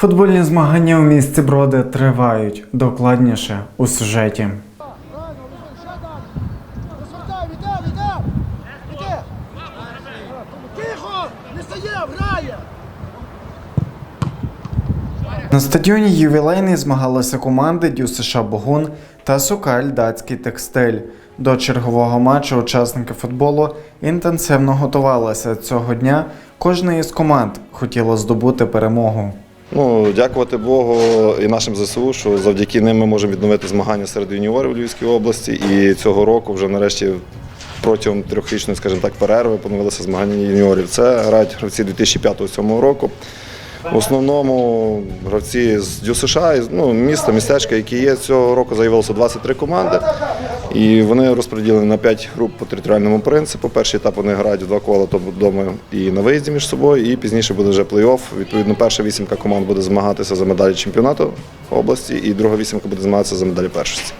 Футбольні змагання у місті Броди тривають. Докладніше у сюжеті. На стадіоні ювілейний змагалися команди Дю США Богун та Сукаль Датський текстиль. До чергового матчу учасники футболу інтенсивно готувалися цього дня. Кожна із команд хотіла здобути перемогу. Ну, дякувати Богу і нашим ЗСУ, що завдяки ним ми можемо відновити змагання серед юніорів Львівській області. І цього року вже нарешті протягом трьохрічної, скажімо так, перерви поновилися змагання юніорів. Це грають гравці 2005-2007 року. В основному гравці з Дю США, ну, міста, містечка, які є цього року, заявилося 23 команди. І вони розподілені на 5 груп по територіальному принципу. Перший етап вони грають в два кола то вдома і на виїзді між собою. І пізніше буде вже плей-офф. Відповідно, перша вісімка команд буде змагатися за медалі чемпіонату області, і друга вісімка буде змагатися за медалі першості.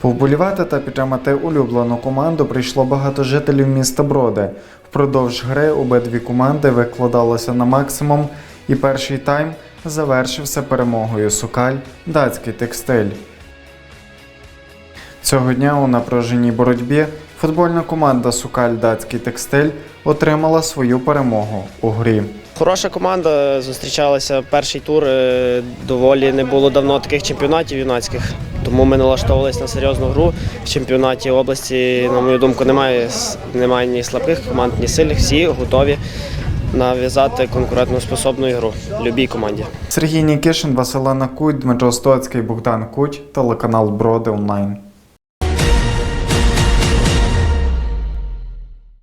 Повболівати та підтримати улюблену команду прийшло багато жителів міста Броди. Впродовж гри обидві команди викладалися на максимум, і перший тайм завершився перемогою Сукаль датський текстиль. Цього дня у напруженій боротьбі футбольна команда Сукаль датський текстиль отримала свою перемогу у грі. Хороша команда зустрічалася перший тур. е, Доволі не було давно таких чемпіонатів юнацьких, тому ми налаштовувалися на серйозну гру. В чемпіонаті області, на мою думку, немає, немає ні слабких команд, ні сильних. Всі готові нав'язати конкурентоспособну ігру любій команді. Сергій Нікішин, Василина Куть, Дмитро Стоцький, Богдан Куть, телеканал Броди онлайн.